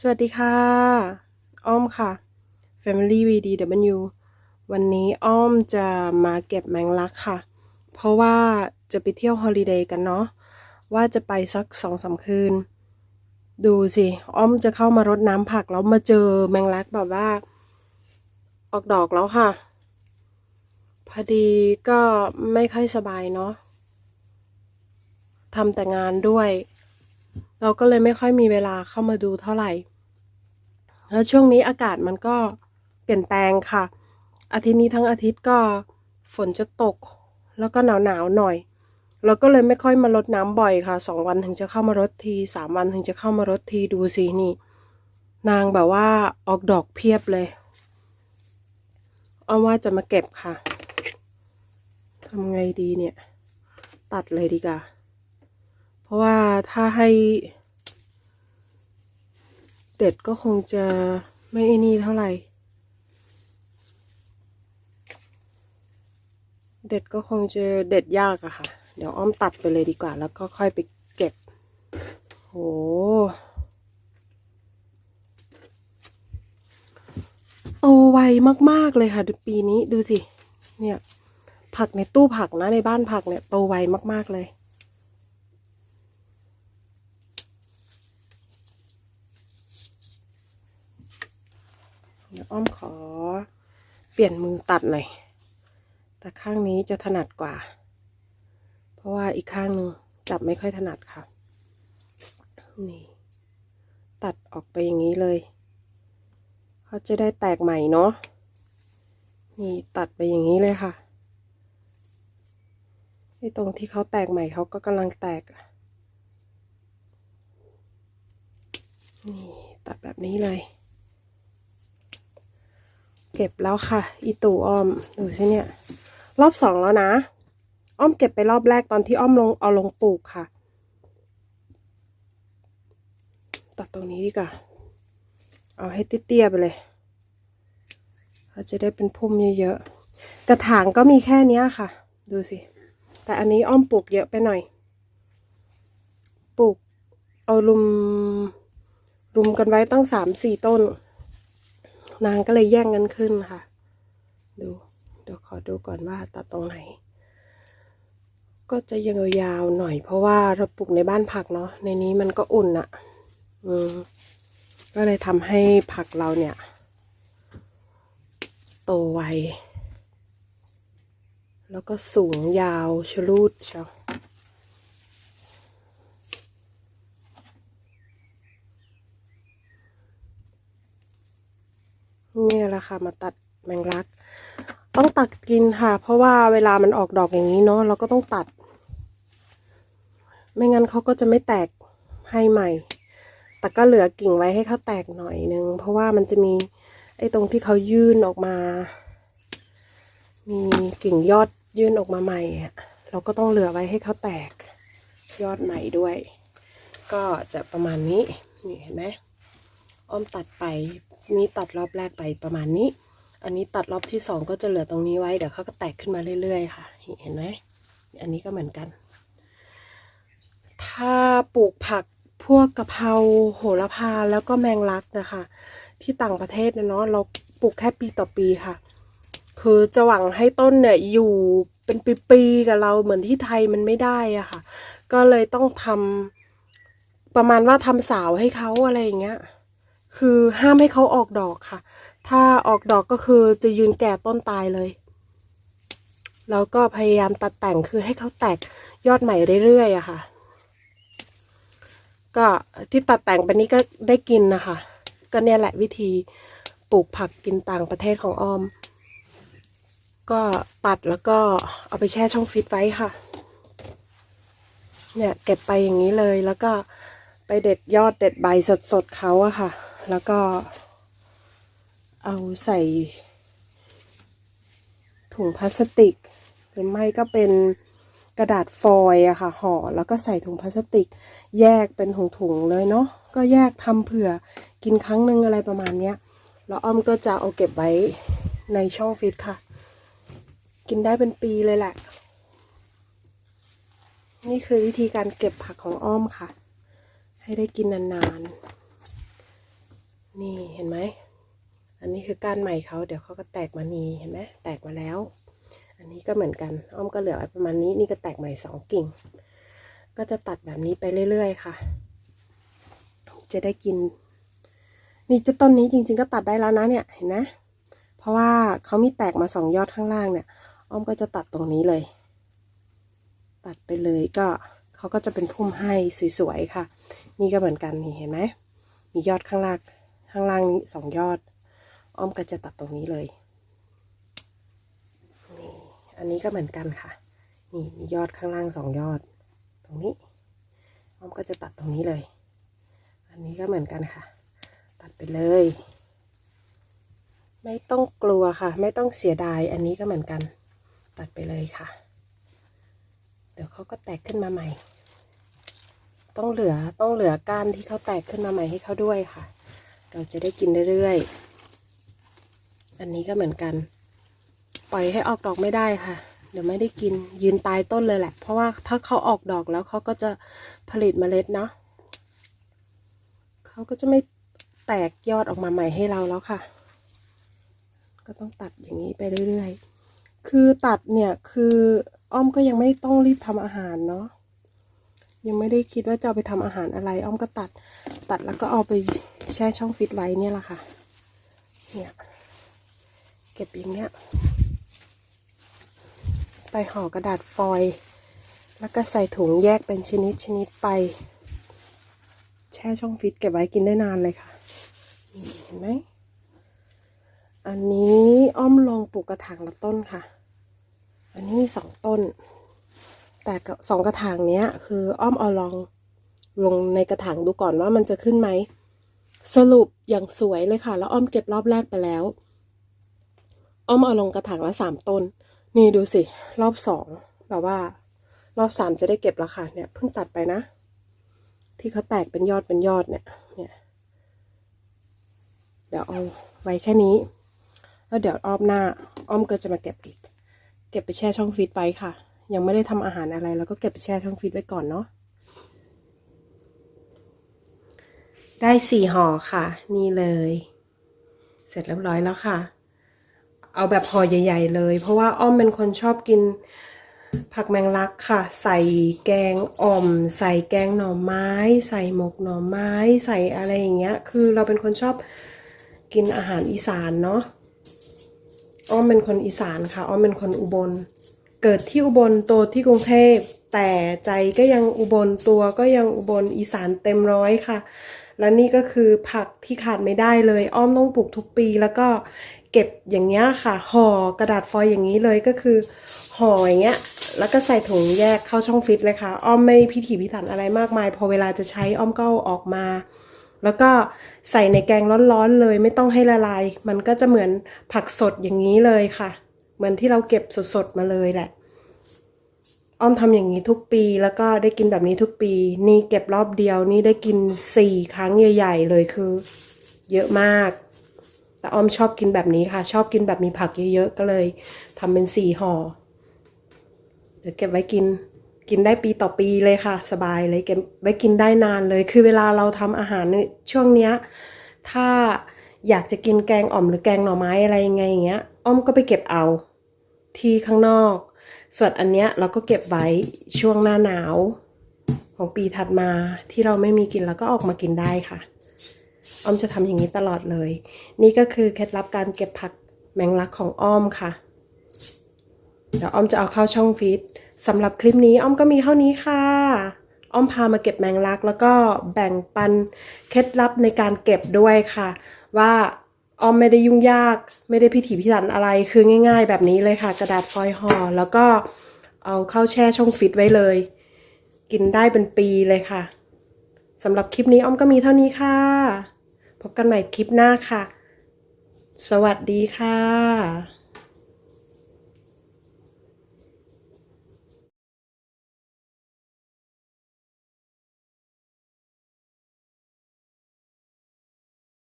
สวัสดีค่ะ อ้อมค่ะ Family VDW วันนี้อ้อมจะมาเก็บแมงลักค่ะ เพราะว่าจะไปเที่ยวฮอลิเดย์กันเนาะ ว่าจะไปสักสองสามคืน ดูสิ อ้อมจะเข้ามารดน้ำผักแล้วมาเจอแมงลักแบบว่า ออกดอกแล้วค่ะ พอดีก็ไม่ค่อยสบายเนาะทำแต่งานด้วย เราก็เลยไม่ค่อยมีเวลาเข้ามาดูเท่าไหร่ แล้วช่วงนี้อากาศมันก็เปลี่ยนแปลงค่ะ อาทิตย์นี้ทั้งอาทิตย์ก็ฝนจะตก แล้วก็หนาวหนาวๆหน่อย เราก็เลยไม่ค่อยมารดน้ำบ่อยค่ะสองวันถึงจะเข้ามารดทีสามวันถึงจะเข้ามารดทีดูสินี่ นางแบบว่าออกดอกเพียบเลยเอาว่าจะมาเก็บค่ะทำไงดีเนี่ย ตัดเลยดีกว่า เพราะว่าถ้าให้เด็ดก็คงจะไม่ไอ้นี่เท่าไหร่ เด็ดก็คงจะเด็ดยากอะค่ะ เดี๋ยวอ้อมตัดไปเลยดีกว่า แล้วก็ค่อยไปเก็บ โห โตไวมากๆเลยค่ะปีนี้ดูสิ เนี่ย ผักในตู้ผักนะในบ้านผักเนี่ยโตไวมากๆเลย เดี๋ยวอ้อมขอเปลี่ยนมือตัดหน่อยแต่ข้างนี้จะถนัดกว่า เพราะว่าอีกข้างหนึงจับไม่ค่อยถนัดค่ะ นี่ ตัดออกไปอย่างนี้เลยเขาจะได้แตกใหม่เนาะนี่ตัดไปอย่างนี้เลยค่ะไอ้ตรงที่เขาแตกใหม่เขาก็กำลังแตก นี่ตัดแบบนี้เลย เก็บแล้วค่ะ อีตู่อ้อมดูสิเนี่ย รอบสองแล้วนะ อ้อมเก็บไปรอบแรกตอนที่อ้อมลงเอาลงปลูกค่ะ ตัดตรงนี้ดีกว่า เอาให้เตี้ยๆไปเลยเราจะได้เป็นพุ่มเยอะๆ กระถางก็มีแค่นี้ค่ะ ดูสิ แต่อันนี้อ้อมปลูกเยอะไปหน่อย ปลูกเอารุมรุมกันไว้ตั้งสามสี่ต้น นางก็เลยแย่งกันขึ้นค่ะ ดูเดี๋ยวขอดูก่อนว่าตัดตรงไหน ก็จะยังยาวหน่อย เพราะว่าเราปลูกในบ้านผักเนาะในนี้มันก็อุ่นอะอืมก็เลยทำให้ผักเราเนี่ย โตไวแล้วก็สูงยาวชลูดเชียว นี่แหละค่ะมาตัดแมงลัก ต้องตัดกินค่ะ เพราะว่าเวลามันออกดอกอย่างนี้เนาะเราก็ต้องตัด ไม่งั้นเขาก็จะไม่แตกให้ใหม่ แต่ก็เหลือกิ่งไว้ให้เขาแตกหน่อยนึง เพราะว่ามันจะมีไอ้ตรงที่เขายื่นออกมา มีกิ่งยอดยื่นออกมาใหม่อะเราก็ต้องเหลือไว้ให้เขาแตกยอดใหม่ด้วย ก็จะประมาณนี้นี่เห็นไหมอ้อมตัดไป นี่ตัดรอบแรกไปประมาณนี้ อันนี้ตัดรอบที่สองก็จะเหลือตรงนี้ไว้ เดี๋ยวเขาก็แตกขึ้นมาเรื่อย ๆ ค่ะ เห็นไหม อันนี้ก็เหมือนกัน ถ้าปลูกผักพวกกะเพราโหระพาแล้วก็แมงลักนะคะ ที่ต่างประเทศนะเนาะเราปลูกแค่ปีต่อปีค่ะ คือจะหวังให้ต้นเนี่ยอยู่เป็นปีๆกับเราเหมือนที่ไทยมันไม่ได้อะค่ะ ก็เลยต้องทำประมาณว่าทำสาวให้เขาอะไรอย่างเงี้ย คือห้ามให้เขาออกดอกค่ะ ถ้าออกดอกก็คือจะยืนแก่ต้นตายเลย แล้วก็พยายามตัดแต่งคือให้เขาแตกยอดใหม่เรื่อยๆอะค่ะ ก็ที่ตัดแต่งไปนี้ก็ได้กินนะคะ ก็เนี่ยแหละวิธีปลูกผักกินต่างประเทศของออม ก็ตัดแล้วก็เอาไปแช่ช่องฟิตไว้ค่ะ เนี่ยเก็บไปอย่างนี้เลยแล้วก็ไปเด็ดยอดเด็ดใบสดๆเขาอะค่ะ แล้วก็ เอาใส่ถุงพลาสติก หรือไม่ก็เป็นกระดาษฟอยล์อะค่ะห่อแล้วก็ใส่ถุงพลาสติก แยกเป็นถุงๆเลยเนาะก็แยกทำเผื่อกินครั้งหนึ่งอะไรประมาณเนี้ยแล้วอ้อมก็จะเอาเก็บไว้ในช่องฟิตค่ะ กินได้เป็นปีเลยแหละ นี่คือวิธีการเก็บผักของอ้อมค่ะ ให้ได้กินนานๆ นี่เห็นไหม อันนี้คือก้านใหม่เขาเดี๋ยวเขาก็แตกมานี่เห็นไหมแตกมาแล้ว อันนี้ก็เหมือนกัน อ้อมก็เหลือไว้ประมาณนี้ นี่ก็แตกใหม่สองกิ่ง ก็จะตัดแบบนี้ไปเรื่อย ๆ ค่ะ จะได้กิน นี่จะต้นนี้จริง ๆ ก็ตัดได้แล้วนะเนี่ย เห็นไหมเพราะว่าเขามีแตกมาสองยอดข้างล่างเนี่ย อ้อมก็จะตัดตรงนี้เลย ตัดไปเลยก็เขาก็จะเป็นพุ่มให้สวยๆค่ะ นี่ก็เหมือนกันนี่เห็นไหมมียอดข้างล่าง ข้างล่างนี้สองยอด อ้อมก็จะตัดตรงนี้เลยนี่อันนี้ก็เหมือนกันค่ะ นี่มียอดข้างล่างสองยอด ตรงนี้ อ้อมก็จะตัดตรงนี้เลย อันนี้ก็เหมือนกันค่ะ ตัดไปเลย ไม่ต้องกลัวค่ะ ไม่ต้องเสียดาย อันนี้ก็เหมือนกัน ตัดไปเลยค่ะ เดี๋ยวเขาก็แตกขึ้นมาใหม่ต้องเหลือต้องเหลือก้านที่เขาแตกขึ้นมาใหม่ให้เขาด้วยค่ะ เราจะได้กินเรื่อยๆ อันนี้ก็เหมือนกัน ปล่อยให้ออกดอกไม่ได้ค่ะ เดี๋ยวไม่ได้กินยืนตายต้นเลยแหละ เพราะว่าถ้าเขาออกดอกแล้วเขาก็จะผลิตเมล็ดเนาะเขาก็จะไม่แตกยอดออกมาใหม่ให้เราแล้วค่ะ ก็ต้องตัดอย่างนี้ไปเรื่อยๆ คือตัดเนี่ยคืออ้อมก็ยังไม่ต้องรีบทำอาหารเนาะยังไม่ได้คิดว่าจะไปทำอาหารอะไร อ้อมก็ตัด ตัดแล้วก็เอาไปแช่ช่องฟิตไว้เนี่ยแหละค่ะ เนี่ย เก็บอย่างเงี้ย ไปห่อกระดาษฟอยล์แล้วก็ใส่ถุงแยกเป็นชนิดชนิดไป แช่ช่องฟิตเก็บไว้กินได้นานเลยค่ะนี่เห็นไหมอันนี้อ้อมลองปลูกกระถางละต้นค่ะ อันนี้มีสองต้น แต่สองกระถางเนี้ย คืออ้อมเอาลอง ลงในกระถางดูก่อนว่ามันจะขึ้นไหม สรุปอย่างสวยเลยค่ะ แล้วอ้อมเก็บรอบแรกไปแล้ว อ้อมเอาลงกระถางละสามต้น นี่ดูสิ รอบสองแบบว่า รอบสามจะได้เก็บแล้วค่ะเนี่ยเพิ่งตัดไปนะ ที่เขาแตกเป็นยอดเป็นยอดเนี่ยเนี่ย เดี๋ยวเอาไว้แค่นี้ แล้วเดี๋ยวรอบหน้า อ้อมก็จะมาเก็บอีก เก็บไปแช่ช่องฟรีซไว้ค่ะ ยังไม่ได้ทำอาหารอะไร แล้วก็เก็บไปแช่ช่องฟรีซไว้ก่อนเนาะ ได้สี่ห่อค่ะ นี่เลย เสร็จเรียบร้อยแล้วค่ะ เอาแบบห่อใหญ่ ๆ เลย เพราะว่าอ้อมเป็นคนชอบกินผักแมงลักค่ะ ใส่แกงอ่อม ใส่แกงหน่อไม้ ใส่หมกหน่อไม้ ใส่อะไรอย่างเงี้ย คือเราเป็นคนชอบกินอาหารอีสานเนาะอ้อมเป็นคนอีสานค่ะ อ้อมเป็นคนอุบล เกิดที่อุบลโตที่กรุงเทพแต่ใจก็ยังอุบลตัวก็ยังอุบลอีสานเต็มร้อยค่ะ และนี่ก็คือผักที่ขาดไม่ได้เลย อ้อมต้องปลูกทุกปีแล้วก็เก็บอย่างเงี้ยค่ะห่อกระดาษฟอยล์อย่างนี้เลยก็คือห่ออย่างเงี้ยแล้วก็ใส่ถุงแยกเข้าช่องฟิตเลยค่ะ อ้อมไม่พิถีพิถันอะไรมากมาย พอเวลาจะใช้อ้อมก็ออกมา แล้วก็ใส่ในแกงร้อนๆเลย ไม่ต้องให้ละลาย มันก็จะเหมือนผักสดอย่างนี้เลยค่ะ เหมือนที่เราเก็บสดๆมาเลยแหละ อ้อมทำอย่างนี้ทุกปีแล้วก็ได้กินแบบนี้ทุกปี นี่เก็บรอบเดียวนี่ได้กินสี่ครั้งใหญ่ ๆ เลยคือ เยอะมาก แต่อ้อมชอบกินแบบนี้ค่ะ ชอบกินแบบมีผักเยอะๆก็เลยทำเป็นสี่ห่อเดี๋ยวเก็บไว้กินกินได้ปีต่อปีเลยค่ะ สบายเลยเก็บไว้กินได้นานเลย คือเวลาเราทำอาหารในช่วงเนี้ยถ้าอยากจะกินแกงอ่อมหรือแกงหน่อไม้อะไรยังไงอย่างเงี้ย อ้อมก็ไปเก็บเอาที่ข้างนอก ส่วนอันเนี้ยเราก็เก็บไว้ช่วงหน้าหนาวของปีถัดมาที่เราไม่มีกินแล้วก็ออกมากินได้ค่ะ อ้อมจะทำอย่างนี้ตลอดเลย นี่ก็คือเคล็ดลับการเก็บผักแมงลักของอ้อมค่ะ เดี๋ยวอ้อมจะเอาเข้าช่องฟีดสำหรับคลิปนี้อ้อมก็มีเท่านี้ค่ะ อ้อมพามาเก็บแมงลัก แล้วก็แบ่งปันเคล็ดลับในการเก็บด้วยค่ะ ว่า อ้อมไม่ได้ยุ่งยาก ไม่ได้พิถีพิถันอะไรคือง่าย ๆ แบบนี้เลยค่ะ กระดาษฟอยล์ห่อแล้วก็เอาเข้าแช่ช่องฟิตไว้เลย กินได้เป็นปีเลยค่ะสำหรับคลิปนี้อ้อมก็มีเท่านี้ค่ะ พบกันใหม่คลิปหน้าค่ะ สวัสดีค่ะ